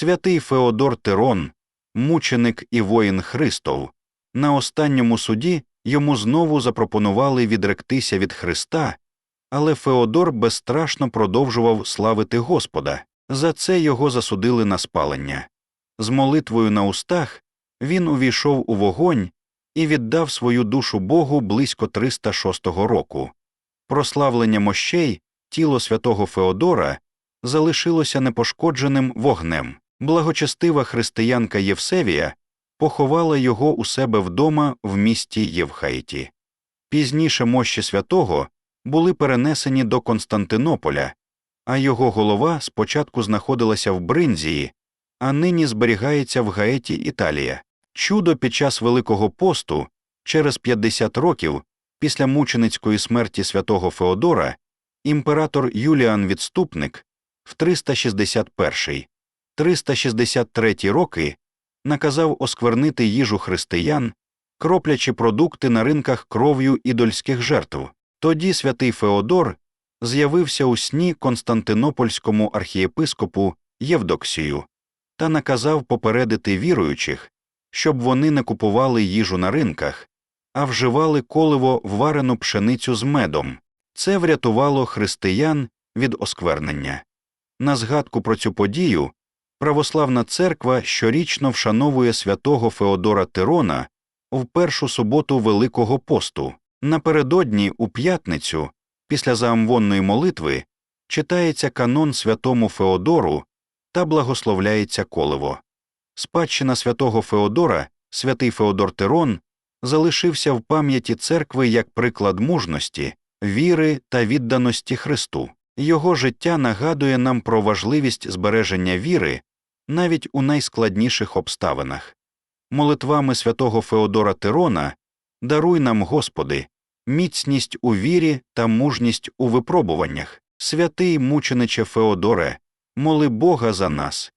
Святий Феодор Тирон, мученик і воїн Христов, на останньому суді йому знову запропонували відректися від Христа, але Феодор безстрашно продовжував славити Господа. За це його засудили на спалення. З молитвою на устах він увійшов у вогонь і віддав свою душу Богу близько 306 року. Прославлення мощей, тіло святого Феодора залишилося непошкодженим вогнем. Благочестива християнка Євсевія поховала його у себе вдома в місті Євхаїті. Пізніше мощі святого були перенесені до Константинополя, а його голова спочатку знаходилася в Бринзії, а нині зберігається в Гаеті Італія. Чудо під час Великого посту, через 50 років після мученицької смерті святого Феодора, імператор Юліан Відступник в 361 363 роки наказав осквернити їжу християн, кроплячи продукти на ринках кров'ю ідольських жертв. Тоді святий Феодор з'явився у сні Константинопольському архієпископу Євдоксію та наказав попередити віруючих, щоб вони не купували їжу на ринках, а вживали коливо варену пшеницю з медом. Це врятувало християн від осквернення. На згадку про цю подію православна церква щорічно вшановує святого Феодора Тирона в першу суботу Великого посту. Напередодні, у п'ятницю, після заамвонної молитви, читається канон святому Феодору та благословляється коливо. Спадщина святого Феодора, святий Феодор Тирон, залишився в пам'яті церкви як приклад мужності, віри та відданості Христу. Його життя нагадує нам про важливість збереження віри навіть у найскладніших обставинах. Молитвами святого Феодора Тирона даруй нам, Господи, міцність у вірі та мужність у випробуваннях, святий мучениче Феодоре, моли Бога за нас